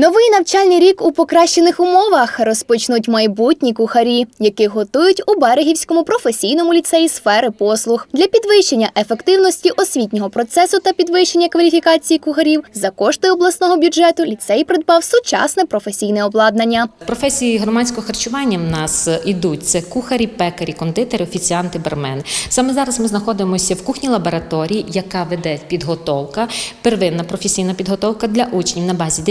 Новий навчальний рік у покращених умовах розпочнуть майбутні кухарі, яких готують у Берегівському професійному ліцеї сфери послуг. Для підвищення ефективності освітнього процесу та підвищення кваліфікації кухарів за кошти обласного бюджету ліцей придбав сучасне професійне обладнання. Професії громадського харчування в нас ідуть це кухарі, пекарі, кондитери, офіціанти, бармени. Саме зараз ми знаходимося в кухні лабораторії, яка веде підготовка, первинна професійна підготовка для учнів на базі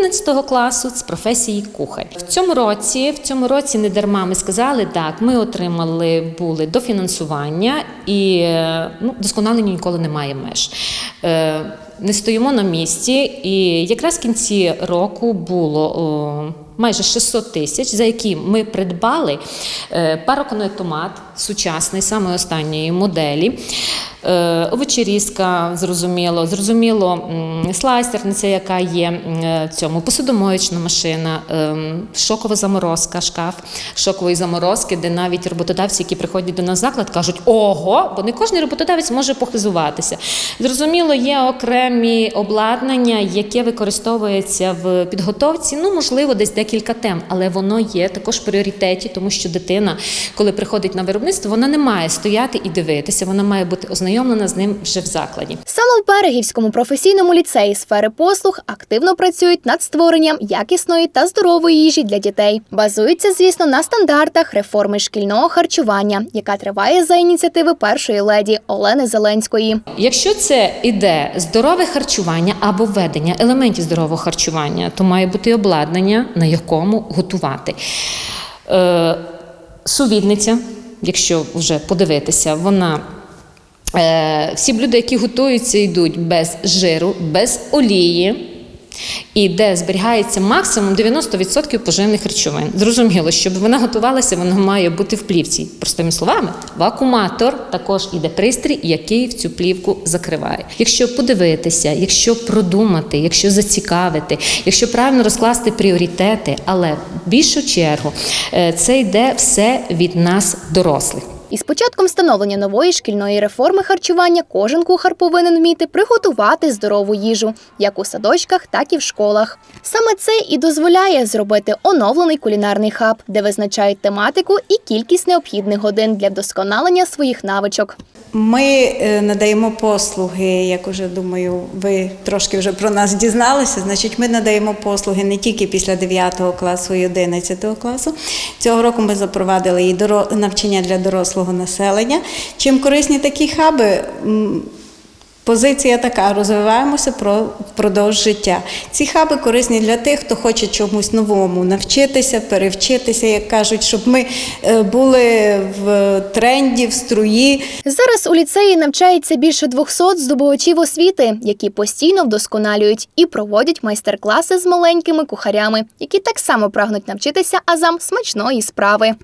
9-11 класу з професії кухар. В цьому році, в цьому році не дарма ми сказали, так, ми отримали були дофінансування і е, ну, досконалення ніколи немає меж. Е, не стоїмо на місці, і якраз в кінці року було майже 600 тисяч, за які ми придбали е, пароконектомат сучасний, саме останньої моделі. Е, Овочерізка, зрозуміло, зрозуміло, м, слайсерниця, яка є е, цьому, посудомоєчна машина, ем, шокова заморозка, шкаф шокової заморозки, де навіть роботодавці, які приходять до нас в заклад, кажуть, ого, бо не кожен роботодавець може похизуватися. Зрозуміло, є окремі обладнання, яке використовується в підготовці. Ну, можливо, десь декілька тем, але воно є також в пріоритеті, тому що дитина, коли приходить на виробництво, вона не має стояти і дивитися, вона має бути ознайомлена з ним вже в закладі. Саме в Берегівському професійному ліцеї сфери послуг активно працюють над створенням якісної та здорової їжі для дітей. Базуються, звісно, на стандартах реформи шкільного харчування, яка триває за ініціативи першої леді Олени Зеленської. Якщо це іде здорове харчування або введення елементів здорового харчування, то має бути обладнання, на якому готувати. Е, сувідниця, якщо вже подивитися, вона. Е, всі блюда, які готуються, йдуть без жиру, без олії. І де зберігається максимум 90% поживних речовин. Зрозуміло, щоб вона готувалася, вона має бути в плівці. Простими словами, вакууматор також іде пристрій, який в цю плівку закриває. Якщо подивитися, якщо продумати, якщо зацікавити, якщо правильно розкласти пріоритети, але в більшу чергу е, це йде все від нас, дорослих. Із початком встановлення нової шкільної реформи харчування кожен кухар повинен вміти приготувати здорову їжу, як у садочках, так і в школах. Саме це і дозволяє зробити оновлений кулінарний хаб, де визначають тематику і кількість необхідних годин для вдосконалення своїх навичок. Ми е, надаємо послуги, як уже думаю, ви трошки вже про нас дізналися. Значить, ми надаємо послуги не тільки після 9 класу і 11 класу. Цього року ми запровадили і навчання для дорослого населення. Чим корисні такі хаби? Позиція така: розвиваємося про впродовж життя. Ці хаби корисні для тих, хто хоче чомусь новому навчитися, перевчитися, як кажуть, щоб ми е, були в тренді, в струї. Зараз у ліцеї навчається більше 200 здобувачів освіти, які постійно вдосконалюють і проводять майстер-класи з маленькими кухарями, які так само прагнуть навчитися азам смачної справи.